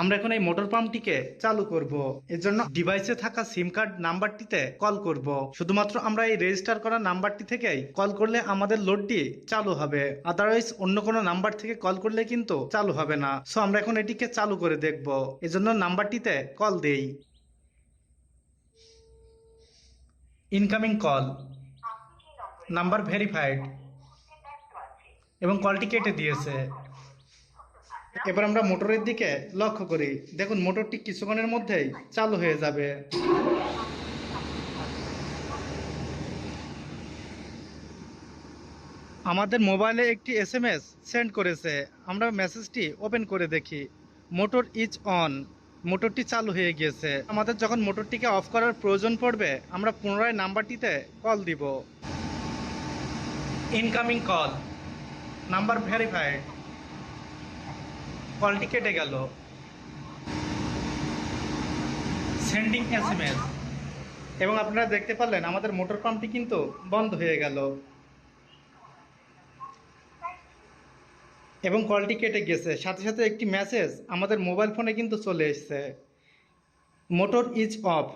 আমরা এখন এই মোটর পাম্পটিকে চালু করব। এর জন্য ডিভাইসে থাকা সিম কার্ড নাম্বারটিতে কল করব। শুধুমাত্র আমরা এই রেজিস্টার করা নাম্বারটি থেকেই কল করলে আমাদের লোডটি চালু হবে। আদারওয়াইজ অন্য কোনো নাম্বার থেকে কল করলে কিন্তু চালু হবে না। সো আমরা এখন এটিকে চালু করে দেখব। এজন্য নাম্বারটিতে কল দেই। ইনকামিং কল নাম্বার ভেরিফাইড এবং কলটি কেটে দিয়েছে। এবার আমরা মোটরের দিকে লক্ষ্য করি। দেখুন মোটরটি কিছুক্ষণের মধ্যেই চালু হয়ে যাবে। আমাদের মোবাইলে একটি এসএমএস সেন্ড করেছে। আমরা মেসেজটি ওপেন করে দেখি। Motor is on. মোটরটি চালু হয়ে গিয়েছে। আমাদের যখন মোটরটিকে অফ করার প্রয়োজন পড়বে, আমরা পুনরায় নাম্বারটিতে কল দিব। Incoming call. Number verified. কলটি কেটে গেল। সেন্ডিং এসএমএস এবং আপনারা দেখতে পারলেন, আমাদের মোটর পাম্পটি কিন্তু বন্ধ হয়ে গেল। এবং কলটি কেটে গেছে। সাথে সাথে একটি মেসেজ আমাদের মোবাইল ফোনে কিন্তু চলে এসেছে। মোটর ইজ অফ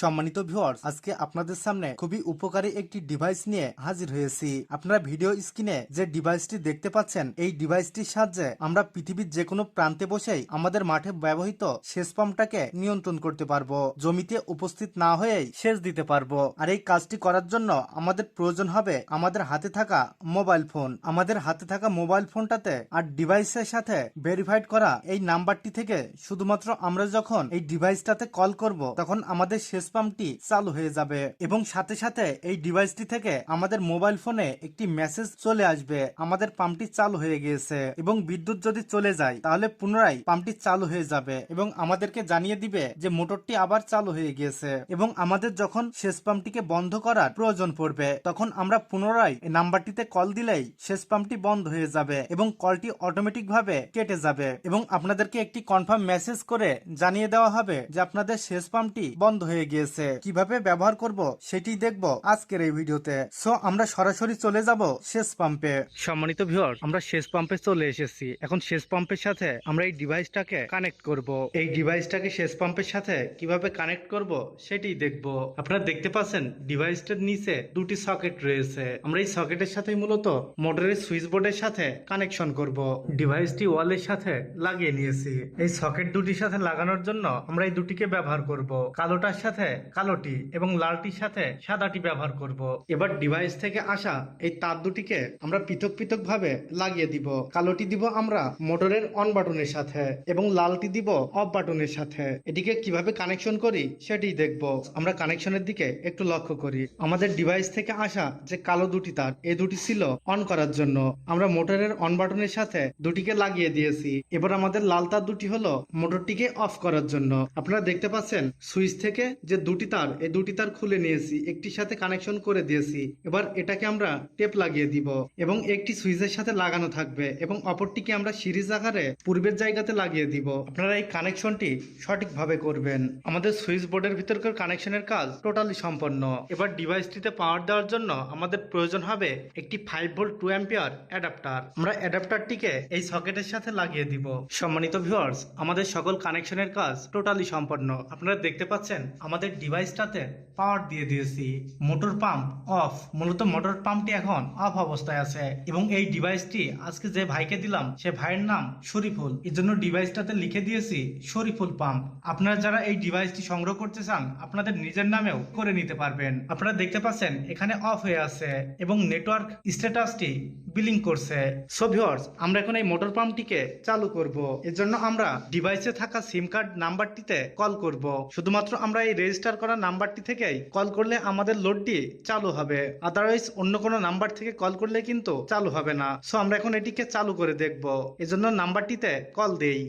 সম্মানিত ভিউয়ার্স আজকে আপনাদের সামনে খুবই উপকারী একটি ডিভাইস নিয়ে হাজির হয়েছি। আপনারা ভিডিও স্ক্রিনে যে ডিভাইসটি দেখতে পাচ্ছেন, এই ডিভাইসটির সাহায্যে আমরা পৃথিবীর যে কোনো প্রান্তে বসেই আমাদের মাঠে ব্যবহৃত সেচ পাম্পটাকে নিয়ন্ত্রণ করতে পারব, জমিতে উপস্থিত না হয়েই সেচ দিতে পারব। আর এই কাজটি করার জন্য আমাদের প্রয়োজন হবে আমাদের হাতে থাকা মোবাইল ফোন আমাদের হাতে থাকা মোবাইল ফোনটাতে আর ডিভাইসের সাথে ভেরিফাইড করা এই নাম্বারটি থেকে শুধুমাত্র আমরা যখন এই ডিভাইসটাতে কল করব, তখন আমাদের শেষ পাম্পটি চালু হয়ে যাবে এবং সাথে সাথে এই ডিভাইসটি থেকে আমাদের মোবাইল ফোনে একটি মেসেজ চলে আসবে। আমাদের পাম্পটি চালু হয়ে গিয়েছে এবং বিদ্যুৎ যদি চলে যায়, তাহলে পুনরায় পাম্পটি চালু হয়ে যাবে এবং আমাদেরকে জানিয়ে দিবে যে মোটরটি আবার চালু হয়ে গিয়েছে এবং আমাদের যখন শেষ পাম্পটিকে বন্ধ করার প্রয়োজন পড়বে, তখন আমরা পুনরায় এই নাম্বারটিতে কল দিলেই শেষ পাম্পটি বন্ধ হয়ে যাবে এবং কলটি অটোমেটিক ভাবে কেটে যাবে এবং আপনাদেরকে একটি কনফার্ম মেসেজ করে জানিয়ে দেওয়া হবে যে আপনাদের শেষ পাম্পটি বন্ধ হয়ে গিয়েছে। কীভাবে ব্যবহার করব সেটি দেখব আজকের এই ভিডিওতে। সো আমরা সরাসরি চলে যাব শেষ পাম্পে সম্মানিত ভিউয়ার আমরা শেষ পাম্পে চলে এসেছি। এখন শেষ পাম্পের সাথে আমরা এই ডিভাইসটাকে কানেক্ট করব। এই ডিভাইসটাকে শেষ পাম্পের সাথে কীভাবে কানেক্ট করব সেটি দেখব। আপনারা দেখতে পাচ্ছেন ডিভাইসটার নিচে দুটি সকেট রয়েছে। আমরা এই সকেটের সাথে মূলত মোটরের সুইচ বোর্ডের সাথে কানেকশন করব। ডিভাইসটি ওয়ালের সাথে লাগিয়ে নিয়েছি। এই সকেট দুটির সাথে লাগানোর জন্য আমরা এই দুটিকে ব্যবহার করব। কালোটার সাথে কালোটি এবং লালটির সাথে সাদাটি ব্যবহার করব। এবার ডিভাইস থেকে আসা এই তার দুটিকে আমরা পৃথক পৃথক ভাবে লাগিয়ে দিব। কালোটি দিব আমরা মোটরের অন বাটনের সাথে এবং লালটি দিব অফ বাটনের সাথে। এটিকে কীভাবে কানেকশন করি সেটি দেখব। আমরা কানেকশনের দিকে একটু লক্ষ্য করি। আমাদের ডিভাইস থেকে আসা যে কালো দুটি তার, এই দুটি ছিল অন করার জন্য। আমরা মোটরের অন বাটনের সাথে দুটিকে লাগিয়ে দিয়েছি। এবার আমাদের লাল তার দুটি হলো মোটরটিকে অফ করার জন্য। আপনারা দেখতে পাচ্ছেন সুইচ থেকে যে দুটি তার, এই দুটি তার খুলে নিয়েছি, একটির সাথে কানেকশন করে দিয়েছি, এবার এটাকে আমরা টেপ লাগিয়ে দিব এবং একটি সুইচের সাথে লাগানো থাকবে এবং অপরটিকে আমরা সিরিজ আকারে পূর্বের জায়গাতে লাগিয়ে দিব। আপনারা এই কানেকশনটি সঠিকভাবে করবেন। আমাদের সুইচ বোর্ডের ভিতরকার কানেকশনের কাজ টোটালি সম্পন্ন। এবার ডিভাইসটিতে পাওয়ার দেওয়ার জন্য আমাদের প্রয়োজন হবে একটি five volt two ampere adapter আমরা অ্যাডাপ্টারটিকে এই সকেটের সাথে লাগিয়ে দিব। সম্মানিত ভিউয়ার্স আমাদের সকল কানেকশনের কাজ টোটালি সম্পন্ন। আপনারা দেখতে পাচ্ছেন, আমাদের ডিভাইসটাতে পাওয়ার দিয়ে দিয়েছি। মোটর পাম্প অফ মূলত মোটর পাম্পটি এখন অফ অবস্থায় আছে এবং এই ডিভাইসটি আজকে যে ভাইকে দিলাম, সে ভাইয়ের নাম শরীফুল। এর জন্য ডিভাইসটাতে লিখে দিয়েছি শরীফুল পাম্প আপনারা যারা এই ডিভাইসটি সংগ্রহ করতে চান, আপনাদের নিজের নামেও করে নিতে পারবেন। আপনারা দেখতে পাচ্ছেন, এখানে অফ হয়ে আছে এবং নেটওয়ার্ক স্ট্যাটাসটি বিলিং করছে। সো ভিউয়ার্স আমরা এখন এই মোটর পাম্পটিকে চালু করব। এর জন্য আমরা ডিভাইসে থাকা সিম কার্ড নাম্বারটিতে কল করব। শুধুমাত্র আমরা এই রেজিস্টার করা নাম্বারটি থেকেই কল করলে আমাদের লোডটি চালু হবে। আদারওয়াইজ অন্য কোনো নাম্বার থেকে কল করলে কিন্তু চালু হবে না। সো আমরা এখন এটিকে চালু করে দেখব। এজন্য নাম্বারটিতে কল দেই।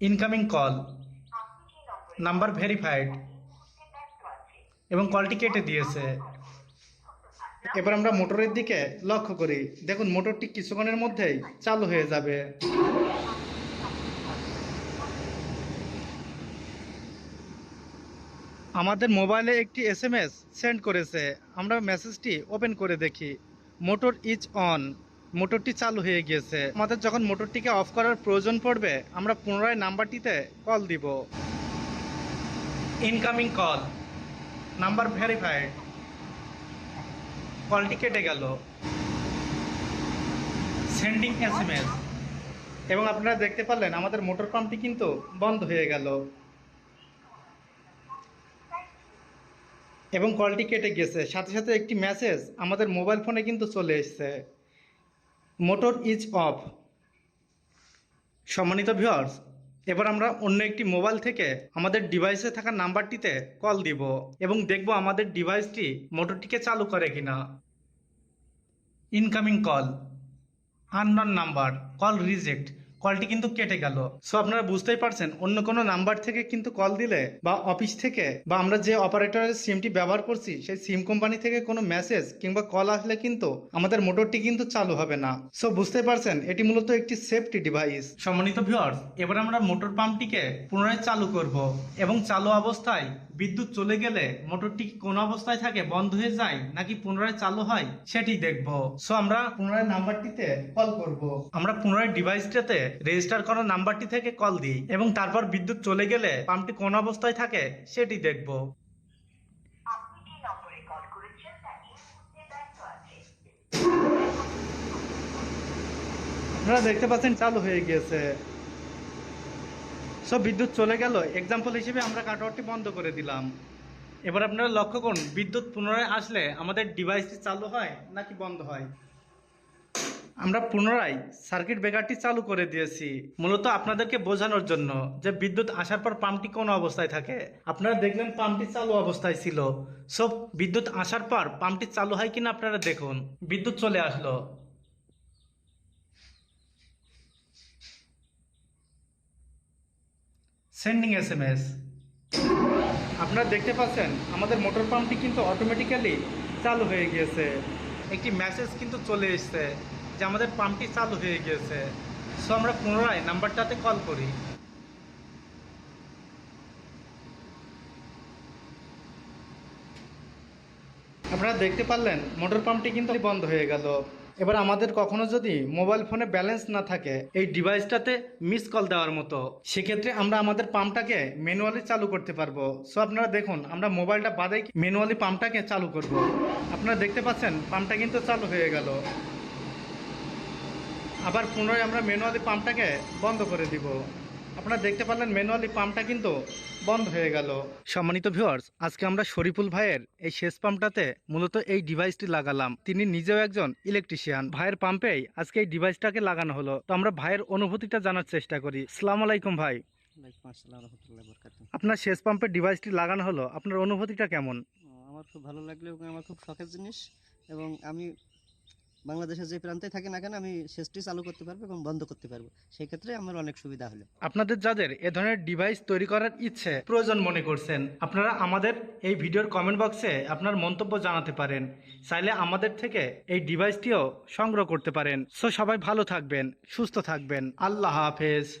ইনকামিং কল নাম্বার ভেরিফাইড এবং কলটি কেটে দিয়েছে। এবার আমরা মোটরের দিকে লক্ষ্য করি। দেখুন মোটরটি কিছুক্ষণের মধ্যেই চালু হয়ে যাবে। আমাদের মোবাইলে একটি এসএমএস সেন্ড করেছে। আমরা মেসেজটি ওপেন করে দেখি। Motor is on. মোটরটি চালু হয়ে গিয়েছে। আমাদের যখন মোটরটিকে অফ করার প্রয়োজন পড়বে, আমরা পুনরায় নাম্বারটিতে কল দিব। Incoming call. Number verified. কলটি কেটে গেল। সেন্ডিং এস এবং আপনারা দেখতে পারলেন, আমাদের মোটর পাম্পটি কিন্তু বন্ধ হয়ে গেল। এবং কলটি কেটে গেছে। সাথে সাথে একটি মেসেজ আমাদের মোবাইল ফোনে কিন্তু চলে এসেছে। মোটর ইজ অফ সম্মানিত ভিউয়ার্স এবার আমরা অন্য একটি মোবাইল থেকে আমাদের ডিভাইসে থাকা নাম্বারটিতে কল দিব এবং দেখব আমাদের ডিভাইসটি মোটরটিকে চালু করে কিনা। Incoming call unknown number call reject কলটি কিন্তু কেটে গেল। সো আপনারা বুঝতেই পারছেন, অন্য কোনো নাম্বার থেকে কিন্তু কল দিলে বা অফিস থেকে বা আমরা যে অপারেটরের সিমটি ব্যবহার করছি, সেই সিম কোম্পানি থেকে কোনো মেসেজ কিংবা কল আসলে কিন্তু আমাদের মোটরটি কিন্তু চালু হবে না। সো বুঝতেই পারছেন, এটি মূলত একটি সেফটি ডিভাইস। সম্মানিত ভিউয়ার্স, এবার আমরা মোটর পাম্পটিকে পুনরায় চালু করব এবং চালু অবস্থায় বিদ্যুৎ চলে গেলে মোটরটি কোন অবস্থায় থাকে, বন্ধ হয়ে যায় নাকি পুনরায় চালু হয়, সেটি দেখব। সো আমরা পুনরায় নাম্বারটিতে কল করব। আমরা পুনরায় ডিভাইসটাতে রেজিস্টার করা নাম্বারটি থেকে কল দিই এবং তারপর বিদ্যুৎ চলে গেলে পাম্পটি কোন অবস্থায় থাকে সেটি দেখব। আপনারা দেখতে পাচ্ছেন চালু হয়ে গিয়েছে। সব বিদ্যুৎ চলে গেল। এক্সাম্পল হিসেবে আমরা কাটওয়ারটি বন্ধ করে দিলাম। এবার আপনারা লক্ষ্য করুন বিদ্যুৎ পুনরায় আসলে আমাদের ডিভাইসটি চালু হয় নাকি বন্ধ হয়? আমরা পুনরায় সার্কিট ব্রেকারটি চালু করে দিয়েছি। মূলত আপনাদেরকে বোঝানোর জন্য যে বিদ্যুৎ আসার পর পাম্পটি কোন অবস্থায় থাকে। আপনারা দেখলেন পাম্পটি চালু অবস্থায় ছিল। সব বিদ্যুৎ আসার পর পাম্পটি চালু হয় কিনা আপনারা দেখুন। বিদ্যুৎ চলে আসলো। সেন্ডিং এস এম এস আপনারা দেখতে পাচ্ছেন, আমাদের মোটর পাম্পটি কিন্তু অটোমেটিক্যালি চালু হয়ে গিয়েছে। একটি মেসেজ কিন্তু চলে এসেছে। যে আমাদের পাম্পটি চালু হয়ে গিয়েছে। সো আমরা পুনরায় নাম্বারটাতে কল করি। আপনারা দেখতে পারলেন, মোটর পাম্পটি কিন্তু বন্ধ হয়ে গেল। এবার আমাদের কখনো যদি মোবাইল ফোনে ব্যালেন্স না থাকে, এই ডিভাইসটাতে মিস কল দেওয়ার মতো, সেক্ষেত্রে আমরা আমাদের পাম্পটাকে ম্যানুয়ালি চালু করতে পারব। সো আপনারা দেখুন, আমরা মোবাইলটা বাদেই ম্যানুয়ালি পাম্পটাকে চালু করব। আপনারা দেখতে পাচ্ছেন, পাম্পটা কিন্তু চালু হয়ে গেল। আবার পুনরায় আমরা ম্যানুয়ালি পাম্পটাকে বন্ধ করে দিব। আপনারা দেখতে পারলেন ম্যানুয়ালি পাম্পটা কিন্তু বন্ধ হয়ে গেল। সম্মানিত ভিউয়ার্স আজকে আমরা শরীফুল ভাইয়ের এই শেষ পাম্পটাতে মূলত এই ডিভাইসটি লাগালাম। তিনি নিজেও একজন ইলেকট্রিশিয়ান ভাইয়ের পাম্পেই আজকে এই ডিভাইসটাকে লাগানো হলো। তো আমরা ভাইয়ের অনুভূতিটা জানার চেষ্টা করি। সালাম আলাইকুম ভাই। আপনার শেষ পাম্পের ডিভাইসটি লাগানো হলো। আপনার অনুভূতিটা কেমন? আমার খুব ভালো লাগল এবং আমার খুব শখের জিনিস। এবং আমি বাংলাদেশের যে প্রান্তে থাকে না কেন আমি সেচটি চালু করতে পারব এবং বন্ধ করতে পারব। সেই ক্ষেত্রে আমার অনেক সুবিধা হলো। আপনাদের যাদের এ ধরনের ডিভাইস তৈরি করার ইচ্ছে, প্রয়োজন মনে করছেন, আপনারা আমাদের এই ভিডিওর কমেন্ট বক্সে আপনার মন্তব্য জানাতে পারেন। চাইলে আমাদের থেকে এই ডিভাইসটিও সংগ্রহ করতে পারেন। সো সবাই ভালো থাকবেন, সুস্থ থাকবেন। আল্লাহ হাফেজ।